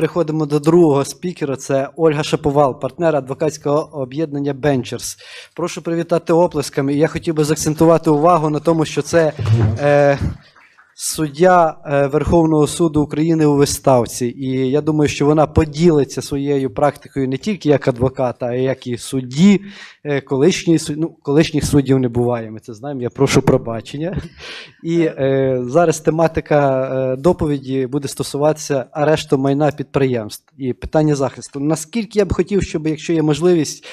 Переходимо до другого спікера. Це Ольга Шаповал, партнер адвокатського об'єднання Бенчерс. Прошу привітати оплесками. Я хотів би заакцентувати увагу на тому, що це е, суддя е, Верховного суду України у виставці. І я думаю, що вона поділиться своєю практикою не тільки як адвоката, а як і судді. Е, колишньої, суд- ну, колишніх суддів не буває. Ми це знаємо. Я прошу пробачення. І е, зараз тематика е, доповіді буде стосуватися арешту майна підприємств і питання захисту. Наскільки я б хотів, щоб, якщо є можливість,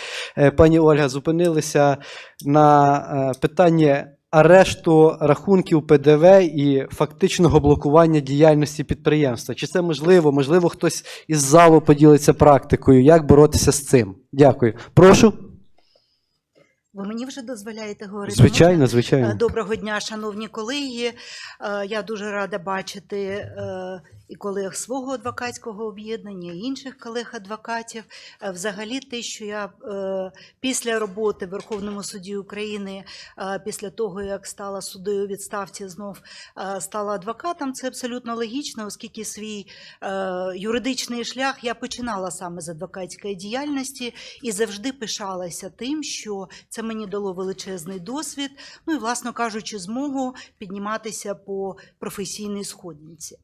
пані Ольга, зупинилися на питанні арешту рахунків ПДВ і фактичного блокування діяльності підприємства. Чи це можливо? Можливо, хтось із залу поділиться практикою. Як боротися з цим? Дякую. Прошу. Ви мені вже дозволяєте говорити? Звичайно, звичайно. Е, Доброго дня, шановні колеги. Е, Я дуже рада бачити е, і колег свого адвокатського об'єднання, інших колег-адвокатів. Е, Взагалі, те, що я е, після роботи в Верховному суді України, е, після того, як стала суддею у відставці, знов стала адвокатом, це абсолютно логічно, оскільки свій юридичний шлях я починала саме з адвокатської діяльності і завжди пишалася тим, що це мені дало величезний досвід, ну і, власно кажучи, змогу підніматися по професійній сходниці.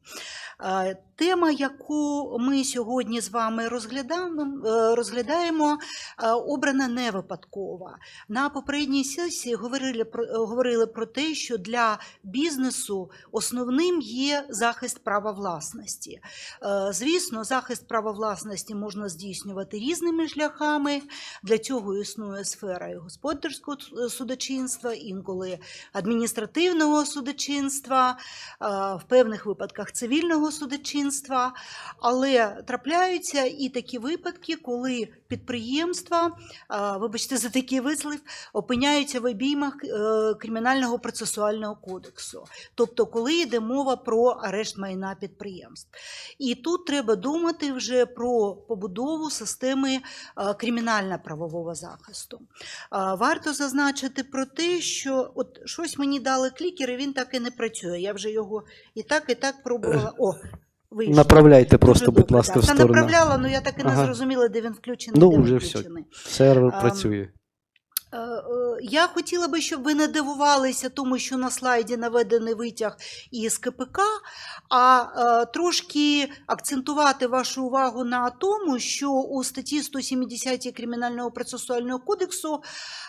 Тема, яку ми сьогодні з вами розглядаємо, е, розглядаємо е, обрана не випадково. На попередній сесії говорили про, говорили про те, що для бізнесу основним є захист права власності. Е, Звісно, захист права власності можна здійснювати різними шляхами. Для цього існує сфера і господарського судочинства, інколи адміністративного судочинства, в певних випадках цивільного судочинства. Але трапляються і такі випадки, коли підприємства, вибачте за такий вислів, опиняються в обіймах е, кримінального процесуального кодексу, тобто коли йде мова про арешт майна підприємств. І тут треба думати вже про побудову системи е, кримінально-правового захисту. Варто зазначити про те, що от щось мені дали клікер, і він так і не працює. Я вже його і так, і так пробувала. О, вийшло. Направляйте просто, будь ласка, в Та направляла, але я так і не Ага. зрозуміла, де він включений, Ну, де вже все. Сервер а, працює. Е, е, Я хотіла би, щоб ви не дивувалися тому, що на слайді наведений витяг із КПК, а е, трошки акцентувати вашу увагу на тому, що у статті 170 Кримінального процесуального кодексу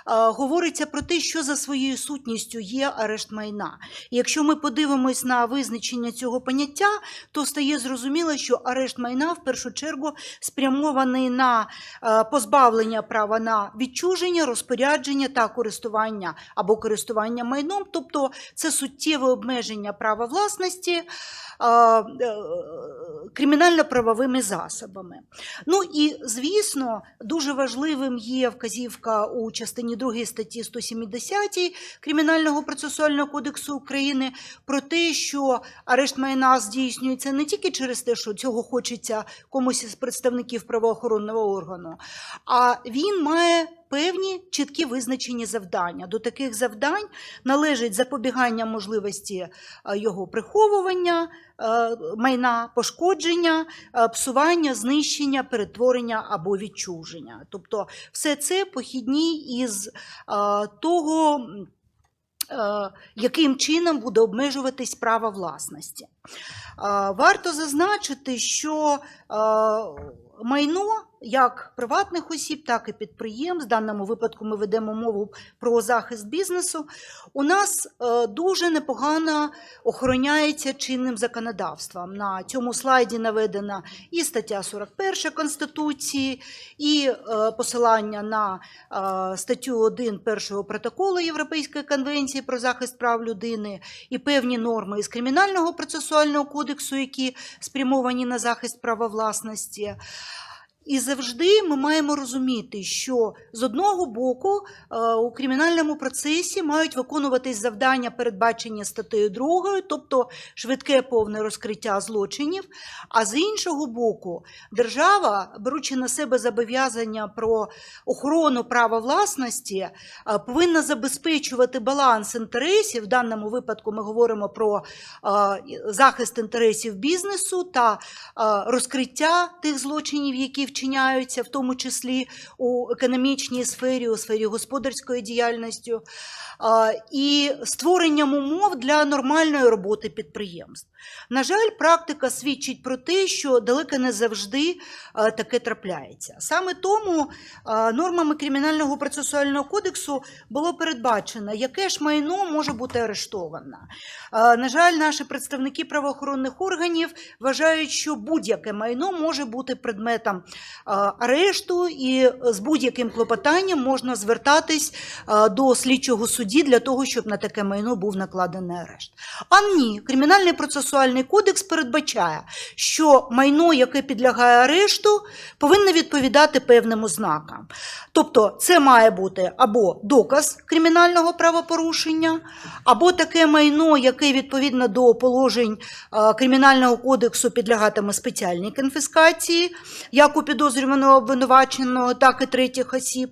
говориться про те, що за своєю сутністю є арешт майна. Якщо ми подивимось на визначення цього поняття, то стає зрозуміло, що арешт майна в першу чергу спрямований на позбавлення права на відчуження, розпорядження та користування або користування майном, тобто це суттєве обмеження права власності е, е, кримінально-правовими засобами. Ну і звісно, дуже важливим є вказівка у частині 2 статті 170 Кримінального процесуального кодексу України про те, що арешт майна здійснюється не тільки через те, що цього хочеться комусь із представників правоохоронного органу, а він має певні чіткі визначені завдання. До таких завдань належить запобігання можливості е, його приховування, е, майна, пошкодження, е, псування, знищення, перетворення або відчуження. Тобто все це похідні із того. Яким чином буде обмежуватись право власності? Варто зазначити, що майно як приватних осіб, так і підприємств, в даному випадку ми ведемо мову про захист бізнесу, у нас е, дуже непогано охороняється чинним законодавством. На цьому слайді наведена і стаття 41 Конституції, і е, посилання на е, статтю 1 першого протоколу Європейської конвенції про захист прав людини, і певні норми із Кримінального процесуального кодексу, які спрямовані на захист права власності. І завжди ми маємо розуміти, що з одного боку е, у кримінальному процесі мають виконуватись завдання, передбачені статтею 2, тобто швидке повне розкриття злочинів. А з іншого боку, держава, беручи на себе зобов'язання про охорону права власності, е, повинна забезпечувати баланс інтересів. В даному випадку ми говоримо про е, захист інтересів бізнесу та розкриття тих злочинів, які вчиняються, в тому числі у економічній сфері, у сфері господарської діяльності, е, і створенням умов для нормальної роботи підприємств. На жаль, практика свідчить про те, що далеко не завжди е, таке трапляється. Саме тому е, нормами Кримінального процесуального кодексу було передбачено, яке ж майно може бути арештоване. На жаль, наші представники правоохоронних органів вважають, що будь-яке майно може бути предметом арешту, і з будь-яким клопотанням можна звертатись до слідчого судді для того, щоб на таке майно був накладений арешт. А ні, Кримінальний процесуальний кодекс передбачає, що майно, яке підлягає арешту, повинно відповідати певним ознакам. Тобто, це має бути або доказ кримінального правопорушення, або таке майно, яке відповідно до положень Кримінального кодексу підлягатиме спеціальній конфіскації, як у підозрюваного обвинуваченого, так і третіх осіб,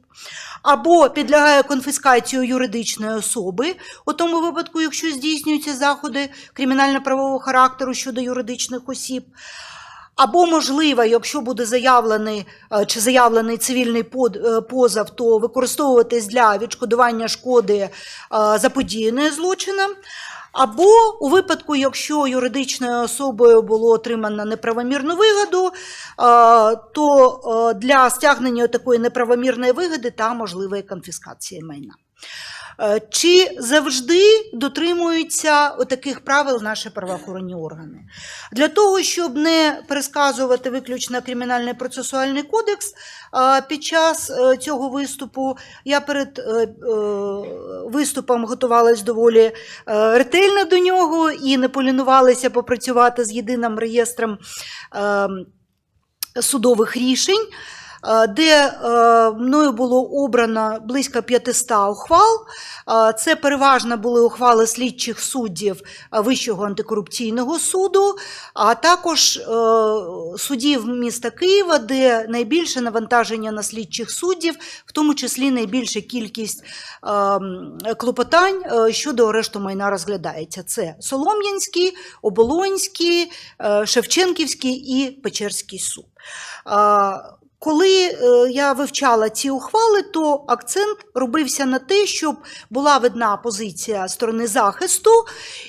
або підлягає конфіскації юридичної особи, у тому випадку, якщо здійснюються заходи кримінально-правового характеру щодо юридичних осіб. Або, можливо, якщо буде заявлений е, чи заявлений цивільний е, позов, то використовуватись для відшкодування шкоди е, заподіяної злочином. Або у випадку, якщо юридичною особою було отримано неправомірну вигоду, то для стягнення такої неправомірної вигоди та можлива конфіскація майна. Е, Чи завжди дотримуються таких правил наші правоохоронні органи? Для того, щоб не пересказувати виключно кримінальний процесуальний кодекс, е, під час е, цього виступу я перед виступом готувалась доволі ретельно до нього і не полінувалася попрацювати з єдиним реєстром ем, судових рішень. Е, Де е, мною було обрано близько 500 ухвал. Е, Це переважно були ухвали слідчих суддів Вищого антикорупційного суду, а також судів міста Києва, де найбільше навантаження на слідчих суддів, в тому числі найбільша кількість клопотань щодо арешту майна розглядається. Це Солом'янський, Оболонський, Шевченківський і Печерський суд. Коли е, я вивчала ці ухвали, то акцент робився на те, щоб була видна позиція сторони захисту,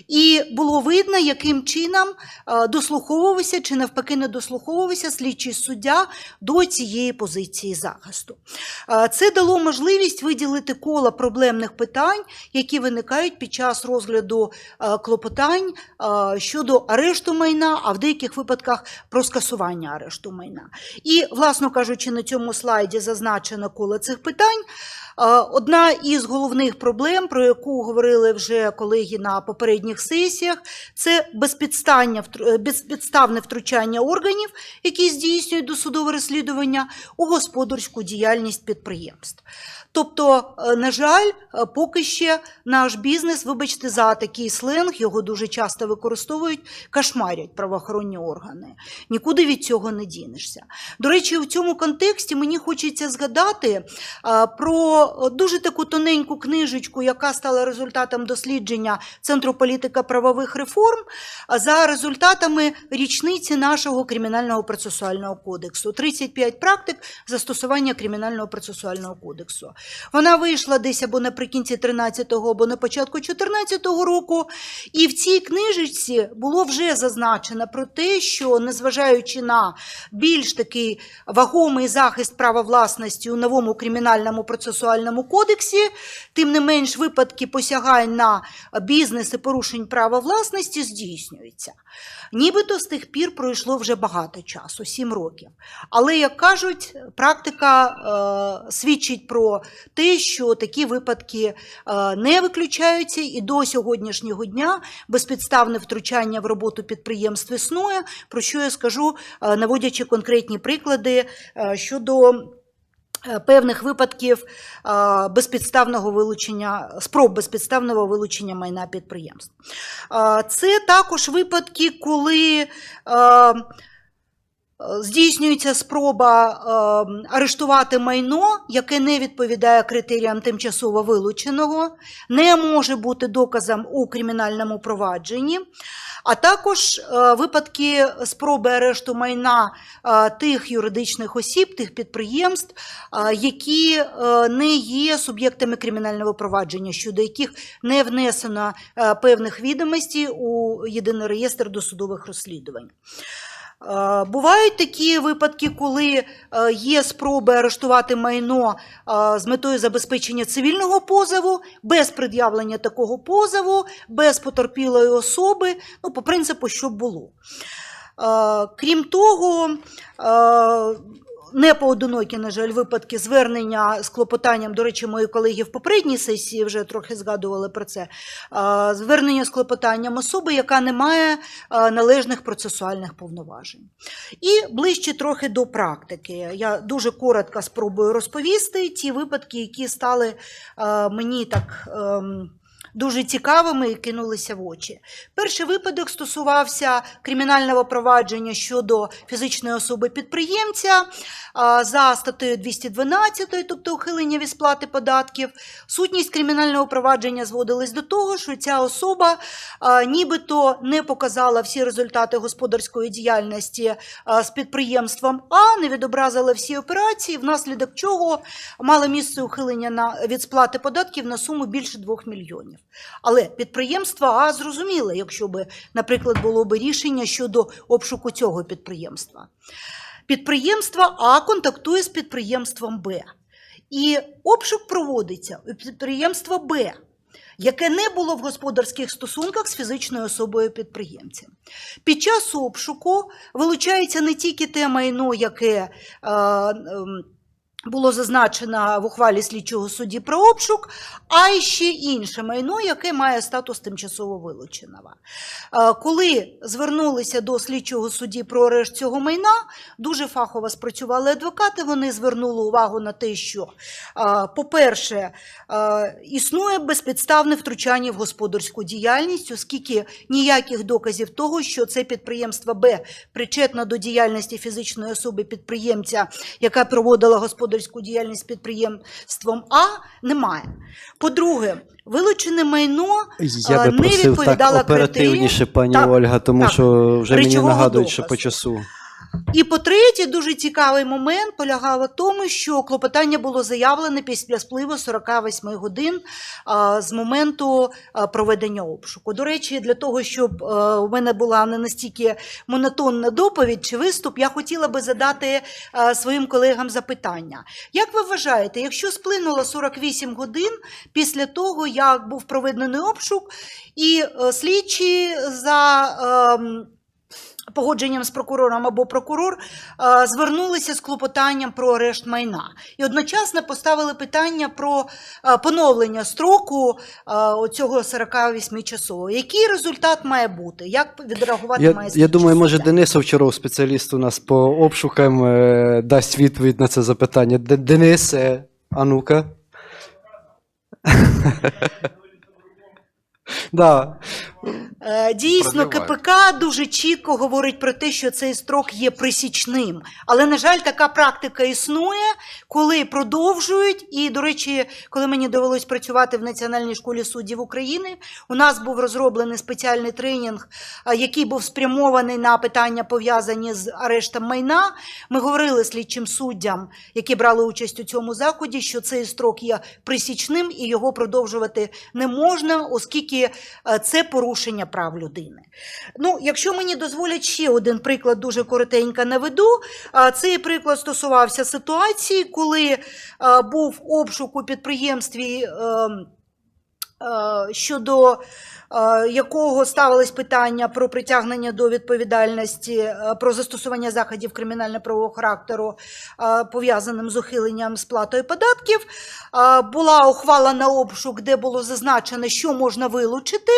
і було видно, яким чином е, дослуховувався чи навпаки не дослуховувався слідчий суддя до цієї позиції захисту. Е, Це дало можливість виділити коло проблемних питань, які виникають під час розгляду клопотань щодо арешту майна, а в деяких випадках про скасування арешту майна. І, власно кажучи, на цьому слайді зазначено коло цих питань. Е, Одна із головних проблем, про яку говорили вже колеги на попередніх сесіях, це е, безпідставне втручання органів, які здійснюють досудове розслідування у господарську діяльність підприємств. Тобто, е, на жаль, поки ще наш бізнес, вибачте, за такий сленг, його дуже часто використовують, кошмарять правоохоронні органи. Нікуди від цього не дінешся. До речі, в цьому контексті мені хочеться згадати а, дуже таку тоненьку книжечку, яка стала результатом дослідження Центру політика правових реформ за результатами річниці нашого кримінального процесуального кодексу. 35 практик застосування кримінального процесуального кодексу. Вона вийшла десь або наприкінці 13-го, або на початку 14-го року. І в цій книжечці було вже зазначено про те, що незважаючи на більш такий вагомий захист права власності у новому кримінальному процесуальному кодексі, тим не менш випадки посягань на бізнес і порушень права власності здійснюються. Нібито з тих пір пройшло вже багато часу, 7 років. Але, як кажуть, практика е, свідчить про те, що такі випадки е, не виключаються, і до сьогоднішнього дня безпідставне втручання в роботу підприємств існує, про що я скажу, е, наводячи конкретні приклади е, щодо певних випадків е, безпідставного вилучення, спроб безпідставного вилучення майна підприємств. Е, Це також випадки, коли е, е, здійснюється спроба е, арештувати майно, яке не відповідає критеріям тимчасово вилученого, не може бути доказом у кримінальному провадженні. А також е, випадки спроби арешту майна е, тих юридичних осіб, тих підприємств, е, які е, не є суб'єктами кримінального провадження, щодо яких не внесено е, певних відомостей у єдиний реєстр досудових розслідувань. Е, Бувають такі випадки, коли е, є спроби арештувати майно е, з метою забезпечення цивільного позову, без пред'явлення такого позову, без потерпілої особи, ну, по принципу, що було. Крім того, не поодинокі, на жаль, випадки звернення з клопотанням, до речі, мої колеги в попередній сесії вже трохи згадували про це. Звернення з клопотанням особи, яка не має належних процесуальних повноважень. І ближче трохи до практики. Я дуже коротко спробую розповісти ті випадки, які стали мені так. Дуже цікавими і кинулися в очі. Перший випадок стосувався кримінального провадження щодо фізичної особи підприємця за статтею 212, тобто ухилення від сплати податків. Сутність кримінального провадження зводилась до того, що ця особа нібито не показала всі результати господарської діяльності з підприємством, а не відобразила всі операції, внаслідок чого мало місце ухилення на, від сплати податків на суму більше 2 мільйонів. Але підприємство А зрозуміло, якщо би, наприклад, було б рішення щодо обшуку цього підприємства. Підприємство А контактує з підприємством Б. І обшук проводиться у підприємства Б, яке не було в господарських стосунках з фізичною особою підприємця. Під час обшуку вилучається не тільки те майно, яке е, ем, було зазначено в ухвалі слідчого судді про обшук, а ще інше майно, яке має статус тимчасово вилученого. Е, Коли звернулися до слідчого судді про арешт цього майна, дуже фахово спрацювали адвокати. Вони звернули увагу на те, що, е, по-перше, е, існує безпідставне втручання в господарську діяльність, оскільки ніяких доказів того, що це підприємство Б причетно до діяльності фізичної особи підприємця, яка проводила господарську діяльність підприємством А, немає. По-друге, вилучене майно Я е, би не просив відповідало так оперативніше, пані Так, Ольга, тому так. що вже мені нагадують, що по часу. І по-третє, дуже цікавий момент полягав в тому, що клопотання було заявлене після спливу 48 годин з моменту проведення обшуку. До речі, для того, щоб у мене була не настільки монотонна доповідь чи виступ, я хотіла би задати своїм колегам запитання. Як ви вважаєте, якщо сплинуло 48 годин після того, як був проведений обшук, і слідчі за. Погодженням з прокурором або прокурор е, звернулися з клопотанням про арешт майна і одночасно поставили питання про е, поновлення строку е, оцього 48 часового. Який результат має бути? Як відреагувати Я, має я думаю, може? Денис Овчаров, спеціаліст у нас по обшукам, дасть відповідь на це запитання. Денис, е, а ну-ка. Да. Е, Дійсно. КПК дуже чітко говорить про те, що цей строк є присічним. Але, на жаль, така практика існує, коли продовжують. І, до речі, коли мені довелось працювати в Національній школі суддів України, у нас був розроблений спеціальний тренінг, який був спрямований на питання, пов'язані з арештом майна. Ми говорили слідчим суддям, які брали участь у цьому заході, що цей строк є присічним і його продовжувати не можна, оскільки е, це порушення прав людини. Ну, якщо мені дозволять ще один приклад, дуже коротенько наведу. Цей приклад стосувався ситуації, коли був обшук у підприємстві. ем, Щодо якого ставилось питання про притягнення до відповідальності, е, про застосування заходів кримінально-правового характеру, е, пов'язаним з ухиленням сплатою податків, е, була ухвала на обшук, де було зазначено, що можна вилучити.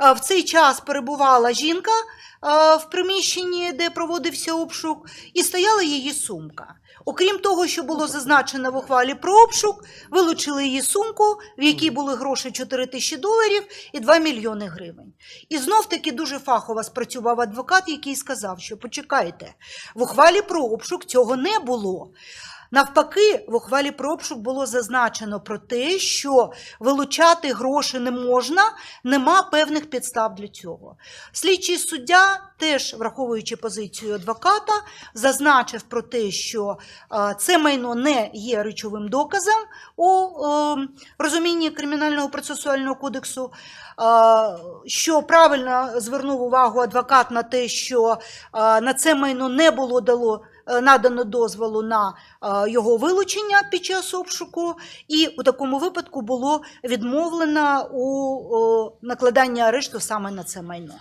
Е, В цей час перебувала жінка е, в приміщенні, де проводився обшук, і стояла її сумка. Окрім того, що було зазначено в ухвалі про обшук, вилучили її сумку, в якій були гроші 4 тисячі доларів і 2 мільйони гривень. І знов таки дуже фахово спрацював адвокат, який сказав, що почекайте, в ухвалі про обшук цього не було. Навпаки, в ухвалі про було зазначено про те, що вилучати гроші не можна, нема певних підстав для цього. Слідчий суддя, теж враховуючи позицію адвоката, зазначив про те, що е, це майно не є речовим доказом у е, розумінні кримінального процесуального кодексу. е, Що правильно звернув увагу адвокат на те, що на це майно не було дало надано дозволу на е, його вилучення під час обшуку, і у такому випадку було відмовлено у накладанні арешту саме на це майно.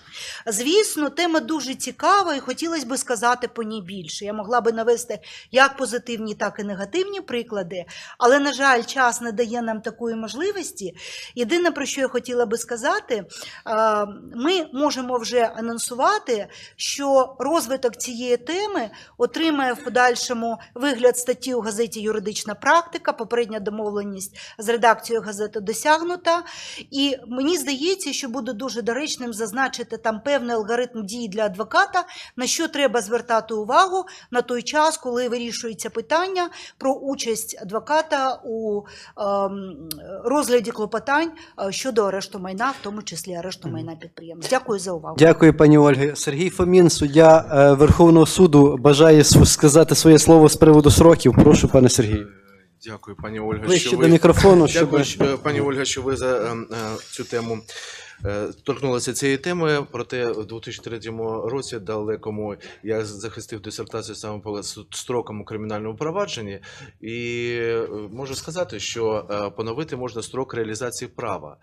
Звісно, тема дуже цікава, і хотілося б сказати по ній більше. Я могла би навести як позитивні, так і негативні приклади, але, на жаль, час не дає нам такої можливості. Єдине, про що я хотіла би сказати, е, ми можемо вже анонсувати, що розвиток цієї теми отримає в подальшому вигляд статті у газеті Юридична практика. Попередня домовленість з редакцією газети досягнута. І мені здається, що буде дуже доречним зазначити там певний алгоритм дій для адвоката, на що треба звертати увагу на той час, коли вирішується питання про участь адвоката у ем, розгляді клопотань е, щодо арешту майна, в тому числі арешту майна підприємств. Дякую за увагу. Дякую, пані Ольги. Сергій Фомін, суддя е, Верховного суду, бажає сказати своє слово з приводу сроків. Прошу, пане Сергію. Дякую, пані Ольга. Ближче що до мікрофону, Дякую, що- е, пані Ольга, що ви за е, е, цю тему е, торкнулися цієї теми. Проте в 2003 році далекому я захистив дисертацію саме по строкам у кримінальному провадженні, і е, можу сказати, що е, поновити можна строк реалізації права,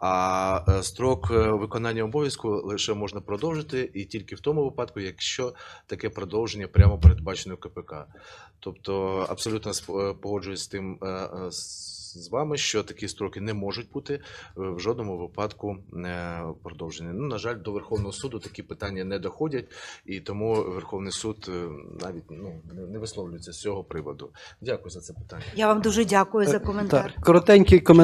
а строк виконання обов'язку лише можна продовжити і тільки в тому випадку, якщо таке продовження прямо передбачено КПК. Тобто абсолютно погоджуюсь з тим з з вами, що такі строки не можуть бути е, в жодному випадку е, продовжені. Ну, на жаль, до Верховного суду такі питання не доходять, і тому Верховний суд е, навіть ну, не- не висловлюється з цього приводу. Дякую за це питання. Я вам дуже дякую за коментар. Так, коротенький коментар.